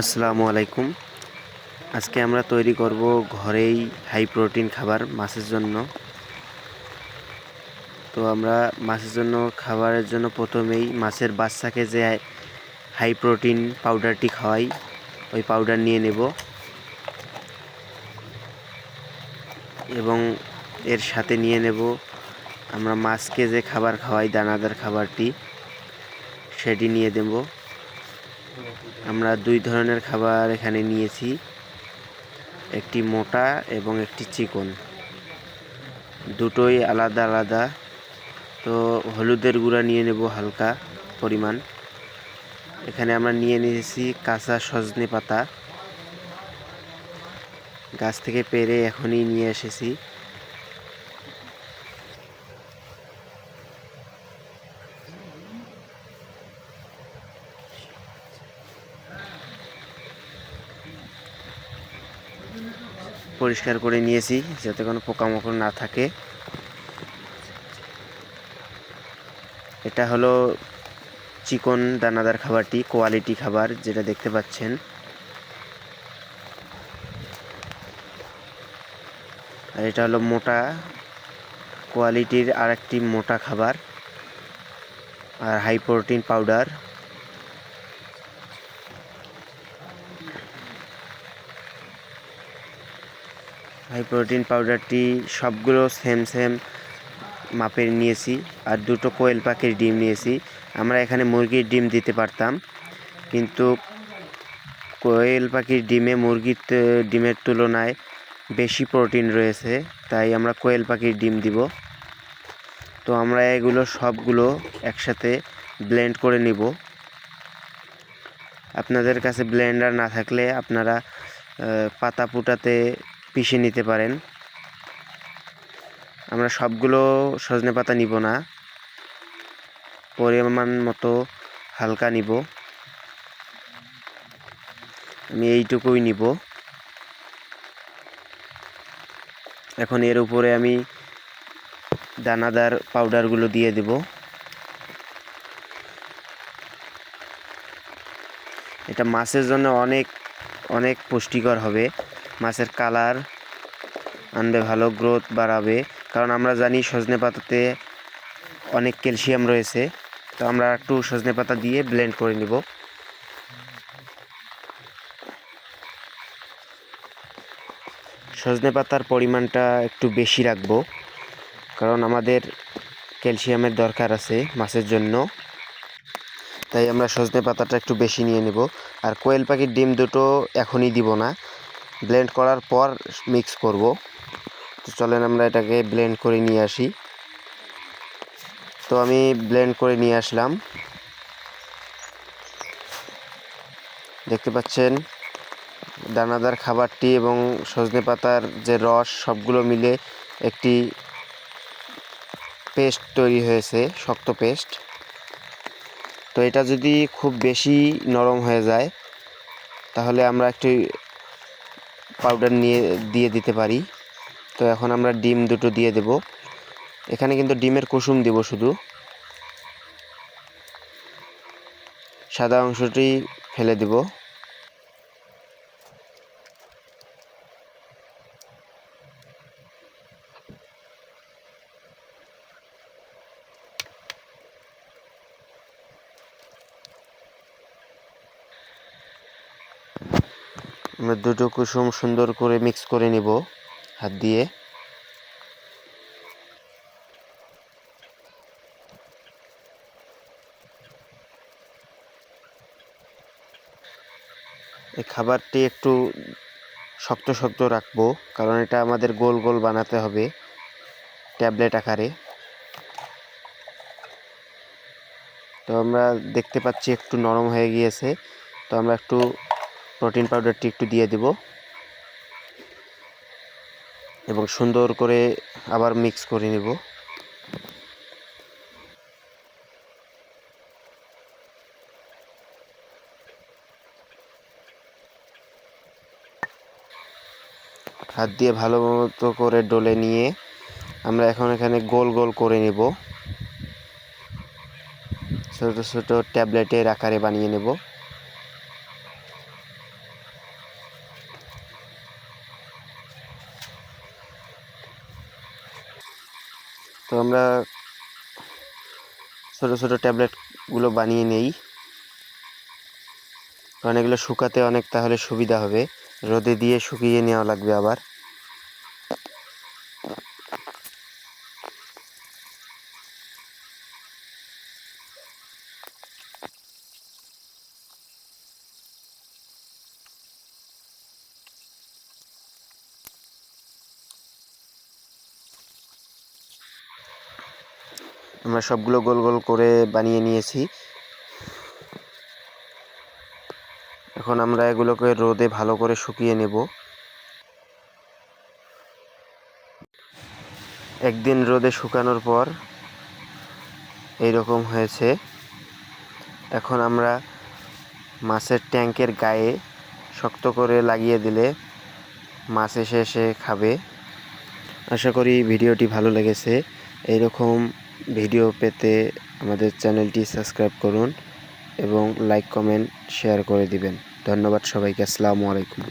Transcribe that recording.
আসসালামু আলাইকুম। আজকে আমরা তৈরি করব ঘরেই হাই প্রোটিন খাবার মাছের জন্য। তো আমরা মাছের জন্য, খাবারের জন্য প্রথমেই মাছের বাচ্চাকে যে হাই প্রোটিন পাউডারটি খাওয়াই, ওই পাউডার নিয়ে নেব। এবং এর সাথে নিয়ে নেব আমরা মাছকে যে খাবার খাওয়াই, দানাদার খাবারটি, সেটি নিয়ে দেবো আমরা দুই ধরনের খাবার এখানে নিয়েছি। একটি মোটা এবং একটি চিকন। দুটোই আলাদা আলাদা। তো হলুদের গুঁড়া নিয়ে নেব হালকা পরিমাণ। এখানে আমরা নিয়ে নিয়েছি কাঁচা সজনে পাতা। গাছ থেকে পেরে এখনই নিয়ে এসেছি। পরিষ্কার করে নিয়েছি, যাতে কোনো পোকামাকড় না থাকে। এটা হলো চিকন দানাদার খাবারটি, কোয়ালিটি খাবার, যেটা দেখতে পাচ্ছেন। আর এটা হলো মোটা, কোয়ালিটির আর একটি মোটা খাবার, আর high protein powder. High protein পাউডারটি সবগুলো সেম সেম মাপের নিয়েছি। আর দুটো কোয়েল পাখির ডিম নিয়েছি। আমরা এখানে মুরগির ডিম দিতে পারতাম। কিন্তু কোয়েল পাখির ডিমে মুরগির ডিমের তুলনায় বেশি প্রোটিন রয়েছে। তাই আমরা কোয়েল পাখির ডিম দিব। তো আমরা এগুলো সবগুলো একসাথে ব্লেন্ড করে নিব। আপনাদের কাছে ব্লেন্ডার না থাকলে আপনারা পাতা পুটাতে পিষে নিতে পারেন। আমরা সবগুলো সজনে পাতা নিব না। পরিমাণ মতো হালকা নিব। আমি এইটুকুই নিব। এখন এর উপরে আমি দানাদার পাউডারগুলো দিয়ে দেব। এটা মাছের জন্য অনেক অনেক পুষ্টিকর হবে। মাছের কালার আনবে, ভালো গ্রোথ বাড়াবে। কারণ আমরা জানি সজনে পাতাতে অনেক ক্যালসিয়াম রয়েছে। তো আমরা একটু সজনে পাতা দিয়ে ব্লেন্ড করে নিব। সজনে পাতার পরিমাণটা একটু বেশি রাখব, কারণ আমাদের ক্যালসিয়ামের দরকার আছে মাছের জন্য। তাই আমরা সজনে পাতাটা একটু বেশি নিয়ে নেব। আর কোয়েল পাখির ডিম দুটো এখনই দিব না। ব্লেন্ড করার পর মিক্স করব। তো চলেন আমরা এটাকে ব্লেন্ড করে নিয়ে আসি। তো আমি ব্লেন্ড করে নিয়ে আসলাম। দেখতে পাচ্ছেন, দানাদার খাবারটি এবং সজনে পাতার যে রস, সবগুলো মিলে একটি পেস্ট তৈরি হয়েছে, শক্ত পেস্ট। তো এটা যদি খুব বেশি নরম হয়ে যায়, তাহলে আমরা একটু পাউডার নিয়ে, দিয়ে দিতে পারি। তো এখন আমরা ডিম দুটো দিয়ে দেব। এখানে কিন্তু ডিমের কুসুম দেব শুধু। সাদা অংশটি ফেলে দেব। আমরা দুটো কুসুম সুন্দর করে মিক্স করে নিব, হাত দিয়ে। এই খাবারটি একটু শক্ত শক্ত রাখব, কারণ এটা আমাদের গোল গোল বানাতে হবে ট্যাবলেট আকারে। তো আমরা দেখতে পাচ্ছি একটু নরম হয়ে গিয়েছে, তো আমরা একটু প্রোটিন পাউডারটি একটু দিয়ে দেব। এবং সুন্দর করে আবার মিক্স করে নেব। হাত দিয়ে ভালো মতো করে ডলে নিয়ে আমরা এখন এখানে গোল গোল করে নেব। ছোট ছোট ট্যাবলেটের আকারে বানিয়ে নেব। তো আমরা ছোটো ছোটো ট্যাবলেটগুলো বানিয়ে নেই। কারণ এগুলো শুকাতে অনেক তাহলে সুবিধা হবে। রোদে দিয়ে শুকিয়ে নেওয়া লাগবে আবার। আমরা সবগুলো গোল গোল করে বানিয়ে নিয়েছি। এখন আমরা এগুলোকে রোদে ভালো করে শুকিয়ে নেব। একদিন রোদে শুকানোর পর এই রকম হয়েছে। এখন আমরা মাছের ট্যাঙ্কের গায়ে শক্ত করে লাগিয়ে দিলে মাছ এসে এসে খাবে। আশা করি ভিডিওটি ভালো লেগেছে। এইরকম ভিডিও পেতে আমাদের চ্যানেলটি সাবস্ক্রাইব করুন এবং লাইক, কমেন্ট, শেয়ার করে দিবেন। ধন্যবাদ সবাইকে। আসসালামু আলাইকুম।